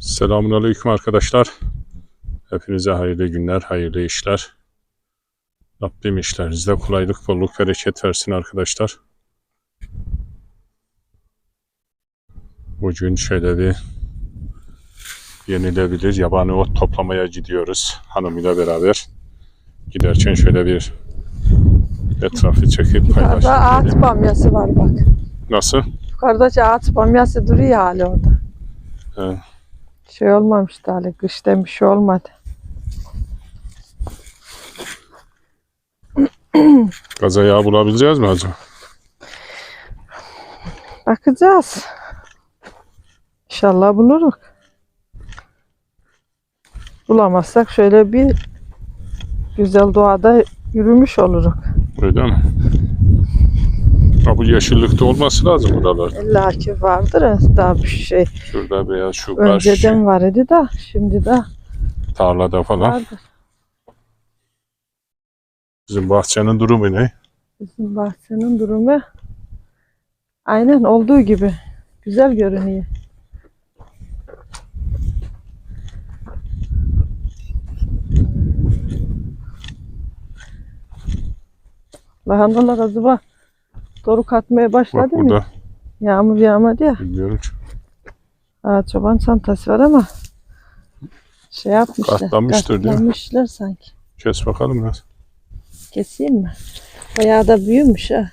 Selamun Aleyküm arkadaşlar. Hepinize hayırlı günler, hayırlı işler. Rabbim işlerinizde kolaylık, bolluk, bereket versin arkadaşlar. Bugün şöyle bir yenilebilir yabani ot toplamaya gidiyoruz hanımıyla beraber. Giderken şöyle bir etrafı çekip Yukarıda ağaç bamyası var bak. Nasıl? Yukarıda ağaç bamyası duruyor hala orada. He, Şey olmamıştı hala. Kışta bir şey olmadı. gaza yağı bulabileceğiz mi acaba? Bakacağız. İnşallah buluruz. Bulamazsak şöyle bir güzel doğada yürümüş oluruz. Öyle mi? Ha, bu yeşillikte olması lazım buralar. İlla ki vardır ha, daha bir şey. Şurada beyaz şu karşı Önceden var idi de şimdi de tarlada falan. vardır. Bizim bahçenin durumu ne? Bizim bahçenin durumu aynen olduğu gibi. Güzel görünüyor. Lahandalar acaba doruk atmaya Bak başladı mı? burada. Yağmur yağmadı ya. Bilmiyorum. Ha, çoban çantası var ama şey yapmışlar. Katlanmıştır değil mi? sanki. Kes bakalım biraz. Keseyim mi? Bayağı da büyümüş ha.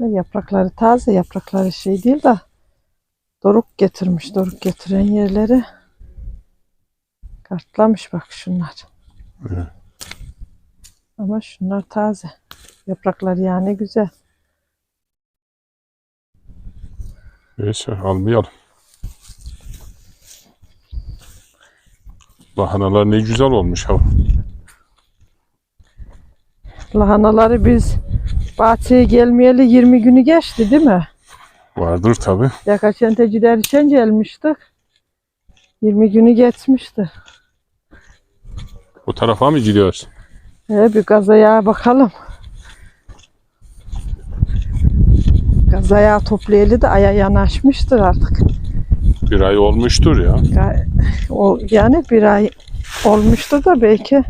Ve Yaprakları taze, yaprakları şey değil de doruk getirmiş. Doruk getiren yerleri kartlamış bak şunlar. Evet. Ama şunlar taze. Yaprakları yani güzel. Neyse almayalım. Lahanalar ne güzel olmuş ha. Lahanaları biz bahçeye gelmeyeli 20 günü geçti değil mi? Vardır tabi. Yakaçente derken gelmiştik. 20 günü geçmişti. O tarafa mı gidiyoruz? Ee, bir gazaya bakalım. Gazaya toplayalı da aya yanaşmıştır artık. Bir ay olmuştur ya. O, yani bir ay olmuştur da belki.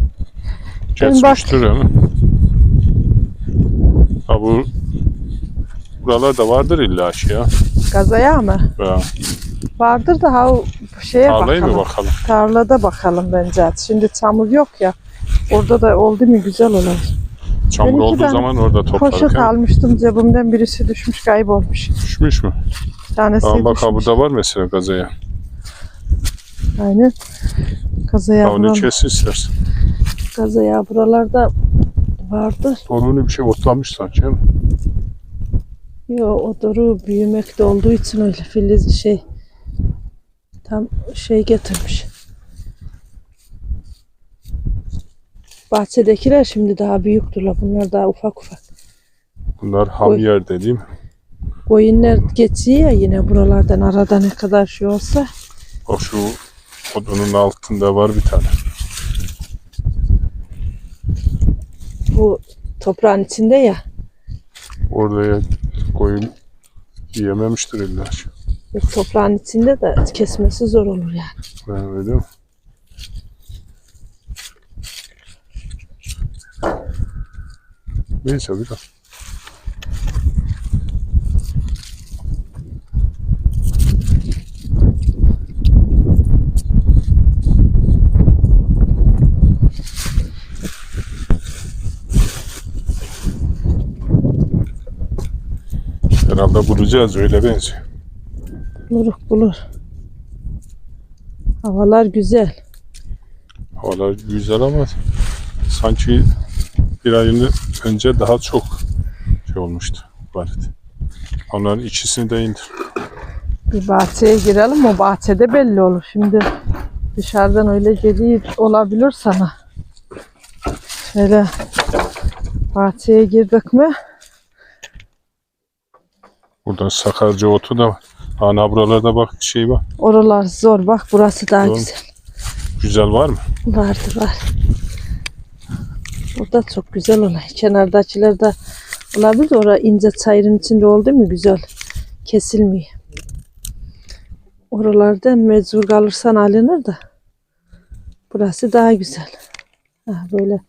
Geçmiştir ama. Ha bu buralarda vardır illa ki ya. Gazaya mı? ya. Vardır da ha şeye Tarlayı bakalım. mı bakalım? Tarlada bakalım bence. Şimdi çamur yok ya. Orada da oldu mu güzel olur. Çamur Benimki olduğu ben zaman orada Poşet toplarken almıştım cebimden birisi düşmüş kaybolmuş. düşmüş mü? Bir tanesi Tamam bak düşmüş. burada var mesela gazaya. Aynen. Kazaya, onu buram- kes istersen. kazaya buralarda vardı. Onu bir şey otlamış sanki. Yo o doğru büyümekte olduğu için öyle filiz şey tam şey getirmiş. Bahçedekiler şimdi daha büyüktürler. Bunlar daha ufak ufak. Bunlar ham yer dediğim. Koyunlar geçiyor ya yine buralardan arada ne kadar şey olsa. O şu odunun altında var bir tane. Bu toprağın içinde ya. Orada ya koyun yiyememiştir illa. ki. Yok, toprağın içinde de kesmesi zor olur yani. Ha, öyle mi? Neyse biraz. Herhalde bulacağız öyle benziyor. Buluruk bulur. Havalar güzel. Havalar güzel ama sanki bir ay önce daha çok şey olmuştu. Vardı. Onların ikisini de indir. Bir bahçeye girelim. O bahçede belli olur. Şimdi dışarıdan öyle geliyor olabilir sana. Şöyle bahçeye girdik mi? Burada sakarca otu da var. Ana buralarda bak şey var. Oralar zor. Bak burası daha Zor güzel. güzel var mı? Vardı var. O da çok güzel olan. Kenardakiler de olabilir. Orada ince çayırın içinde oldu mu güzel. Kesilmiyor. Oralarda mecbur kalırsan alınır da. Burası daha güzel. Ha, böyle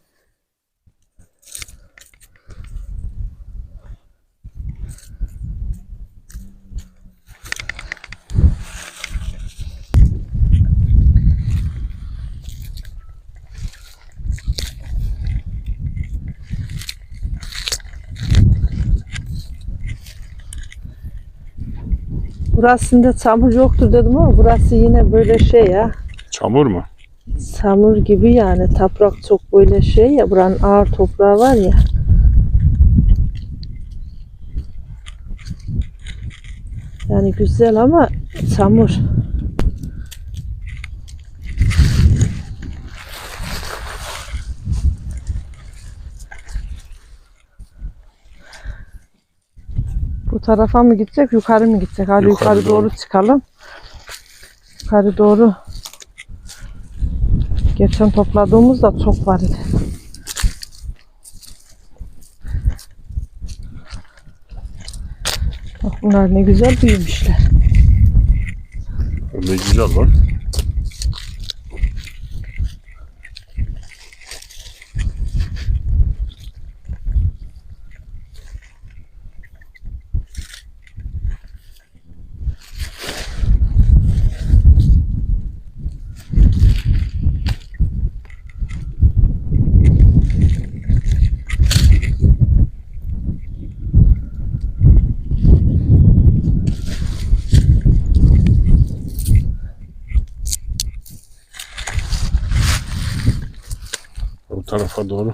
burasında çamur yoktur dedim ama burası yine böyle şey ya. Çamur mu? Samur gibi yani toprak çok böyle şey ya buranın ağır toprağı var ya. Yani güzel ama çamur. Tarafa mı gidecek, yukarı mı gidecek? Hadi Yukarı yukarı, doğru doğru. çıkalım. Yukarı doğru Geçen topladığımız da çok var idi. Bak bunlar ne güzel büyümüşler. Ne güzel var. Tarafa doğru.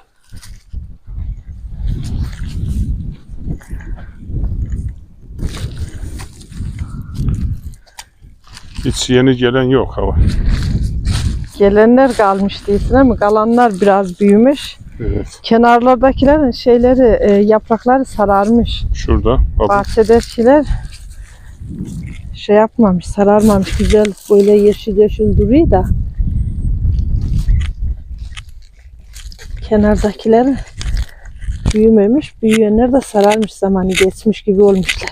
Hiç yeni gelen yok hava. Gelenler kalmış değilsin ama kalanlar biraz büyümüş. Evet. Kenarlardakilerin şeyleri, e, yaprakları sararmış. Şurada. Bak, Bahçedekiler şey yapmamış, sararmamış. Güzel böyle yeşil yeşil duruyor da. Kenardakiler büyümemiş. Büyüyenler de sararmış zamanı geçmiş gibi olmuşlar.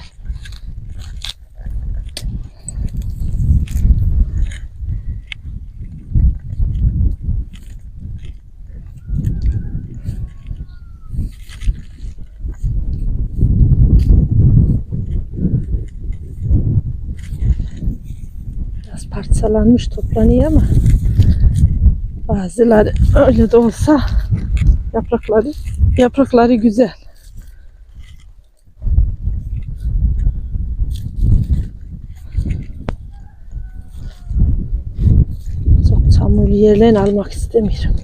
Biraz parçalanmış toplanıyor ama bazıları öyle de olsa yaprakları yaprakları güzel. Çok çamurlu yerlerini almak istemiyorum.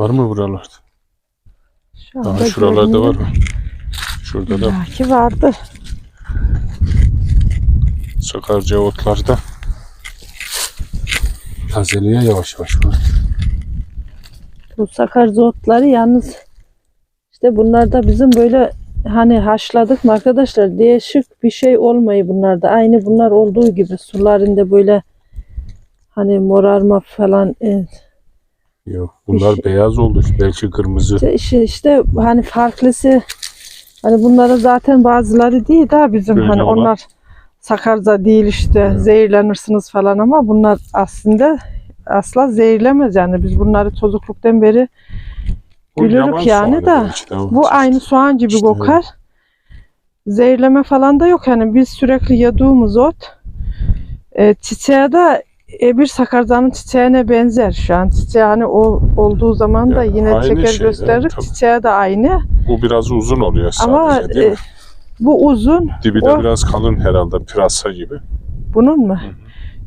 Var mı buralarda? Şu Daha anda şuralarda görünüyor. var mı? Şurada da Belki vardır. Sakarca otlarda. Tazeliğe yavaş yavaş var. Bu sakarca otları yalnız işte bunlar da bizim böyle hani haşladık mı arkadaşlar değişik bir şey olmayı bunlarda. Aynı bunlar olduğu gibi sularında böyle hani morarma falan e, Yok. Bunlar şey- beyaz oldu. Belki kırmızı. işte, işte, işte hani farklısı hani bunların zaten bazıları değil daha bizim Böyle hani olan. onlar sakarca değil işte Evet. zehirlenirsiniz falan ama bunlar aslında asla zehirlemez yani biz bunları çocukluktan beri Bu yaban yani soğanı da belki o Bu aynı soğan gibi İşte kokar. Zehirleme falan da yok. Yani biz sürekli yediğimiz ot. E, çiçeğe de e, bir sakarcanın çiçeğine benzer şu an. Çiçeği hani o olduğu zaman da Yani yine aynı çeker şey, gösterir. evet, tabii. Çiçeği de aynı. Bu biraz uzun oluyor sadece Ama değil e, mi? bu uzun. Dibi de o- biraz kalın herhalde. Pırasa gibi. Bunun mu?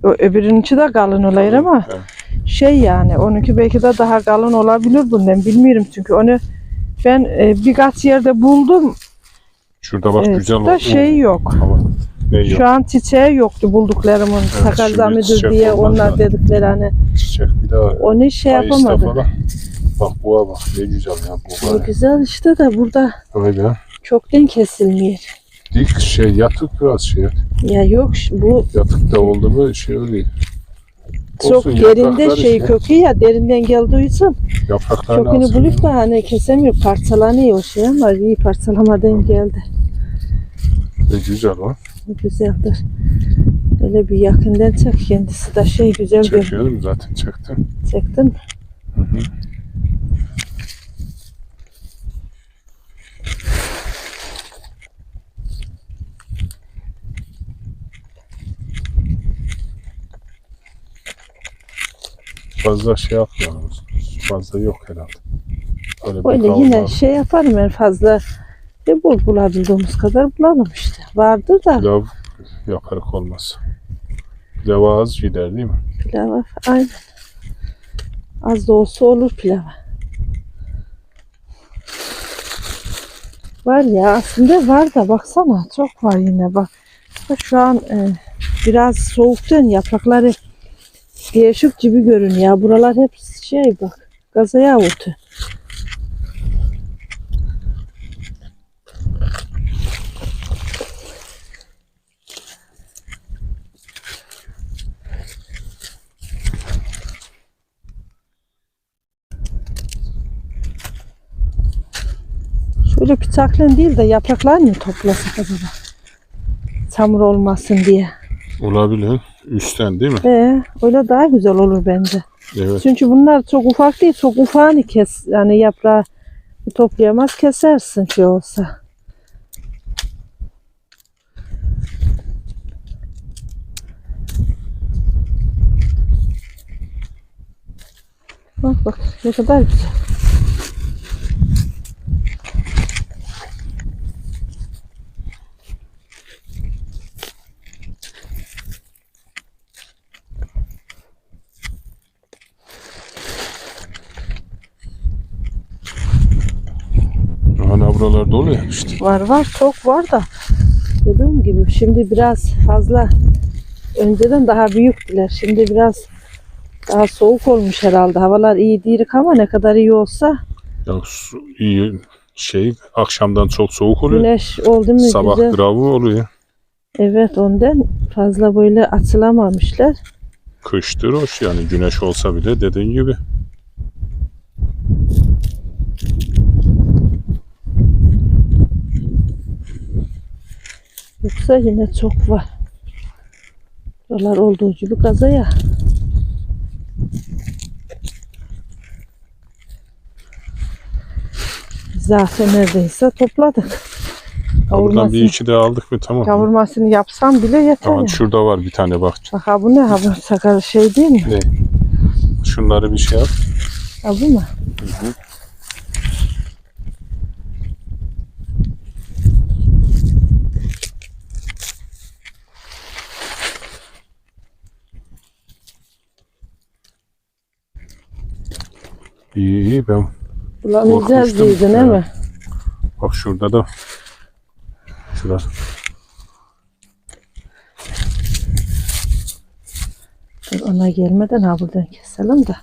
O, öbürününki de kalın olayır ama Evet. şey yani onunki belki de daha kalın olabilir bundan bilmiyorum çünkü onu ben e, birkaç yerde buldum. Şurada bak Evet, güzel da şey yok. Hava. Ne yok? Şu an çiçeği yoktu bulduklarımın. Sakar şimdi zamidir çiçek diye onlar da. dedikleri hani. Çiçek bir daha. Onu şey falan. Bak buğa bak ne güzel ya bu Ne güzel işte de burada be. çoktan kesilmiyor. Dik şey yatık biraz şey. Ya yok bu Yatıkta oldu mu şey oluyor. çok Olsun, derinde şey işte. kökü ya derinden Yapraklarını kökünü bulup da hani kesemiyor parçalanıyor o şey ama iyi parçalamadan geldi. Ne güzel o. Güzeldir. Böyle bir yakından çek kendisi de şey güzel bir Çekiyorum zaten çektim. çektin. mi? Hı hı. Fazla şey yapmıyoruz. Fazla yok herhalde. Öyle Öyle yine şey yaparım en fazla bir bul bulabildiğimiz kadar bulalım işte. Vardır da Pilav yaparak olmaz. Pilav az gider değil mi? pilava aynen. Az da olsa olur pilava. Var ya aslında var da baksana çok var yine bak. Şu an e, biraz soğuktan yaprakları değişik gibi görünüyor. Buralar hep şey bak gazaya otu. Şöyle bıçakla değil de yapraklarını mı toplasak acaba? Çamur olmasın diye. Olabilir. Üstten değil mi? Ee, öyle daha güzel olur bence. Evet. Çünkü bunlar çok ufak değil, çok ufağını kes. Yani yaprağı toplayamaz kesersin şey olsa. Bak bak ne kadar güzel. Ana işte. Var var çok var da dediğim gibi şimdi biraz fazla önceden daha büyüktüler. Şimdi biraz daha soğuk olmuş herhalde. Havalar iyi değil ama ne kadar iyi olsa Ya su, iyi şey akşamdan çok soğuk oluyor. güneş oldu mu Sabah güzel. gravı oluyor. Evet ondan fazla böyle açılamamışlar. Kıştır hoş yani güneş olsa bile dediğin gibi. Yoksa yine çok var. Buralar olduğu gibi gazaya. Zaten neredeyse topladık. Buradan bir iki de aldık mı tamam. kavurmasını yapsam bile yeter. Tamam ya. şurada var bir tane bak. Bak ha bu ne? Ha bu sakar şey değil mi? Ne? Şunları bir şey yap. Ha bu mu? İyi iyi ben Bulamayacağız Korkmuştum. diydin değil mi? bak şurada da şurada. Dur ona gelmeden ha buradan keselim de.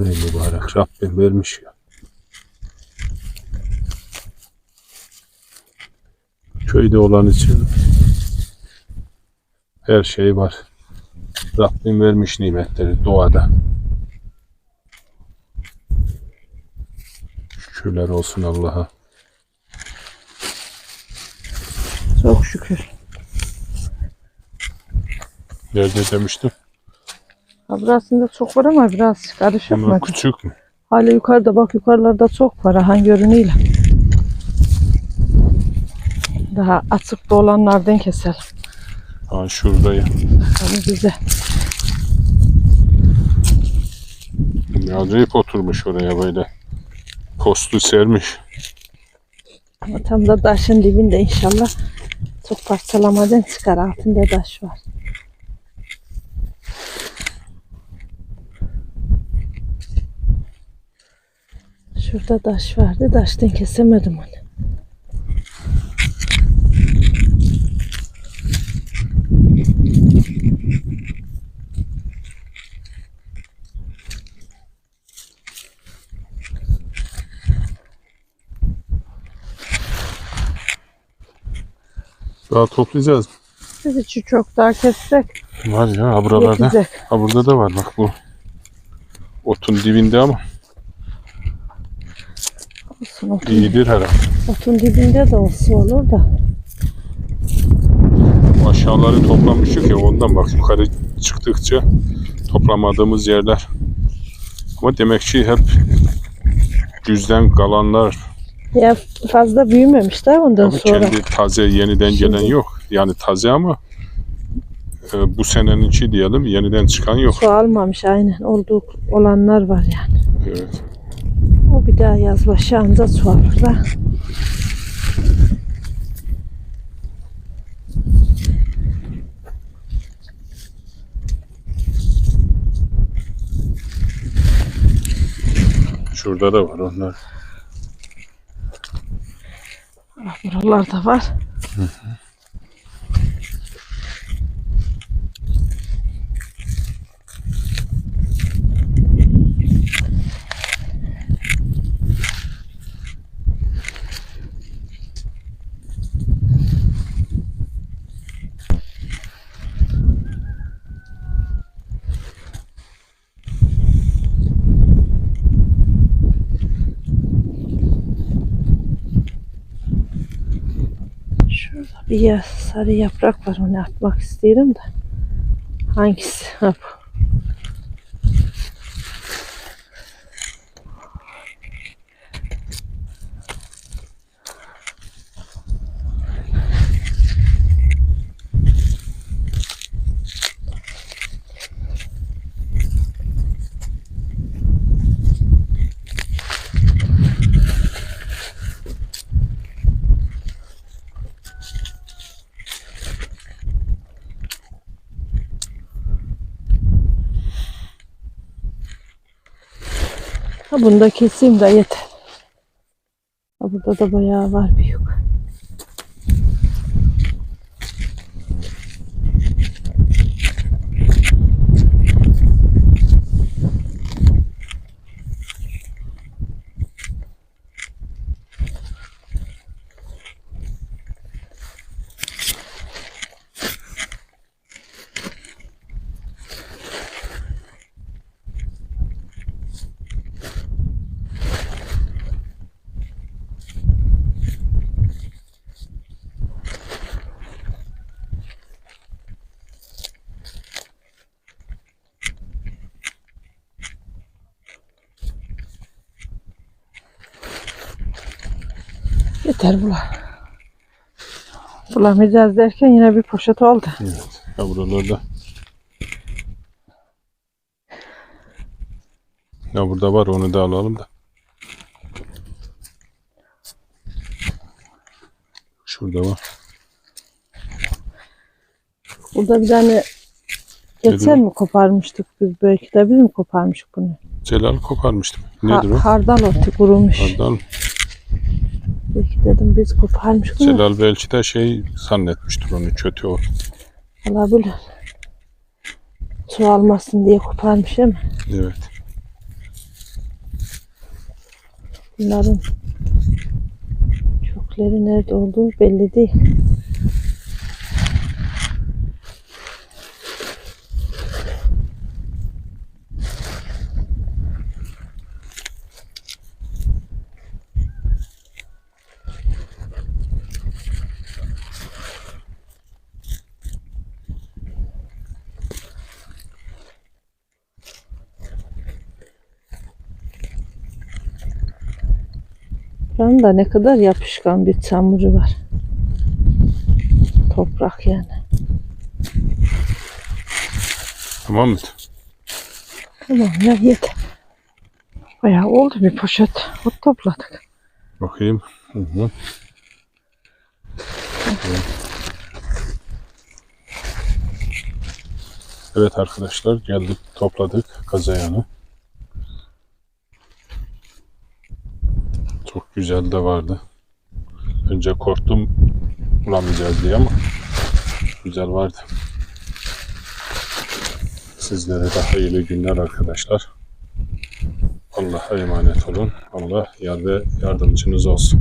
Ey mübarek Rabbim vermiş ya. Köyde olan için her şey var. Rabbim vermiş nimetleri doğada. Şükürler olsun Allah'a. Çok şükür. Nerede demiştim? Ha burasında çok var ama biraz karışık mı? Bunlar küçük mü? Hala yukarıda bak yukarılarda çok var ha görünüyle. Daha açıkta olanlardan keselim. Ha şurada ya. Ama güzel. Acayip oturmuş oraya böyle. Postu sermiş. Ama tam da taşın dibinde inşallah çok parçalamadan çıkar. Altında taş var. Şurada taş vardı. Taştan kesemedim onu. Daha toplayacağız. Biz içi çok daha kessek Var ya ha buralarda. yetecek. Ha burada da var bak bu. Otun dibinde ama Olsun, otun, iyidir herhalde. otun dibinde de olsa olur da. Aşağıları toplamıştık ya ondan bak yukarı çıktıkça toplamadığımız yerler. Ama demek ki hep düzden kalanlar Ya fazla büyümemişler ondan Ama sonra. kendi taze yeniden gelen Şimdi- yok. Yani taze ama e, bu senenin içi diyelim yeniden çıkan yok. Su almamış aynen. Olduğu olanlar var yani. Evet. O bir daha yaz başı anca su alır da. Şurada da var onlar. Buralarda var. Şurada bir sarı yaprak var. Onu atmak isterim de. Hangisi? Ha. Ha bunu da keseyim de yeter. Ha burada da bayağı var büyük. Yeter bular. Bulamayacağız derken yine bir poşet oldu. Evet. Ha buralarda. Ya burada var onu da alalım da. Şurada var. Burada bir tane geçen mi koparmıştık biz belki de biz mi koparmıştık bunu? Celal koparmıştım. Ha, Nedir o? hardal otu kurumuş. Hardal. Belki dedim biz koparmıştık mı? Celal belki de şey zannetmiştir onu kötü o. Olabilir. Su almasın diye koparmış ama Evet. bunların kökleri nerede olduğu belli değil. Da ne kadar yapışkan bir çamuru var. Toprak yani. Tamam mı? Tamam ya yeter. Bayağı oldu bir poşet. Ot topladık. Bakayım. Hı hı. Evet arkadaşlar geldik topladık kazayağını. Güzel de vardı. Önce korktum bulamayacağız diye ama güzel vardı. Sizlere de hayırlı günler arkadaşlar. Allah'a emanet olun. Allah yar ve yardımcınız olsun.